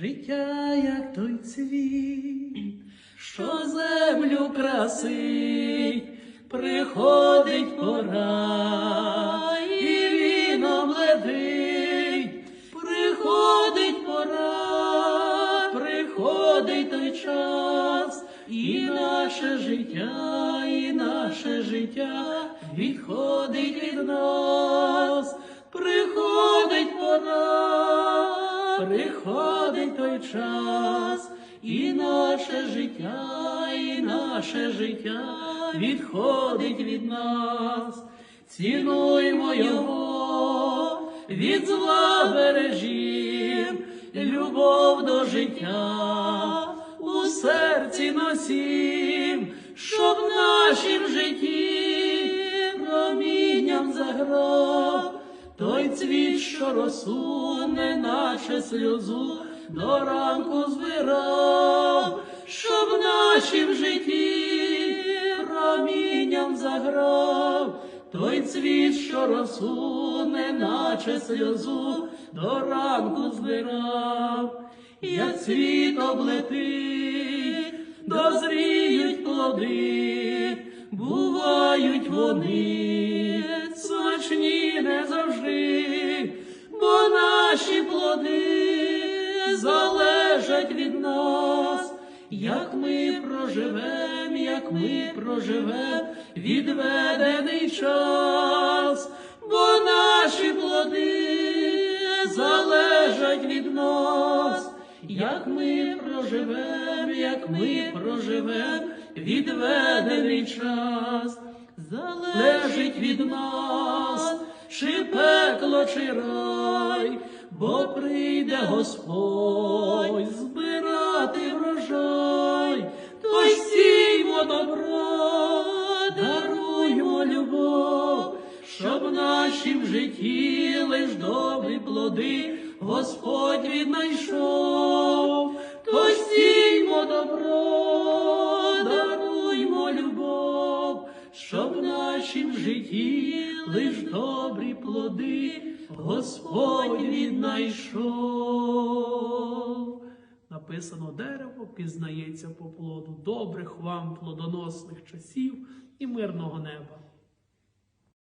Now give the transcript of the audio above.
Життя, як той цвіт, що землю красить, приходить пора, і він обледить, приходить пора, приходить той час, і наше життя, і наше життя відходить від нас, приходить той час, і наше життя, і наше життя відходить від нас, цінуймо його, від зла бережім, любов до життя у серці носім, щоб в нашім житті промінням заграв той цвіт, що розсуне, наче сльозу, до ранку збирав, щоб в нашім житті промінням заграв, той цвіт, що розсуне, наче сльозу, до ранку збирав, як цвіт облетить, дозріють плоди, бувають вони, смачні не завжди, бо наші плоди залежать від нас, як ми проживем, як ми проживем відведений час, бо наші плоди залежать від нас, як ми проживем, як ми проживем відведений час, залежить від нас, чи пекло, чи рай, бо прийде Господь збирати врожай, то сіймо добро, даруймо любов, щоб в нашім житті лиш добрі плоди Господь віднайшов, то сіймо добро, нашім житті лиш добрі плоди Господь віднайшов. Написано дерево пізнається по плоду. Добрих вам плодоносних часів і мирного неба.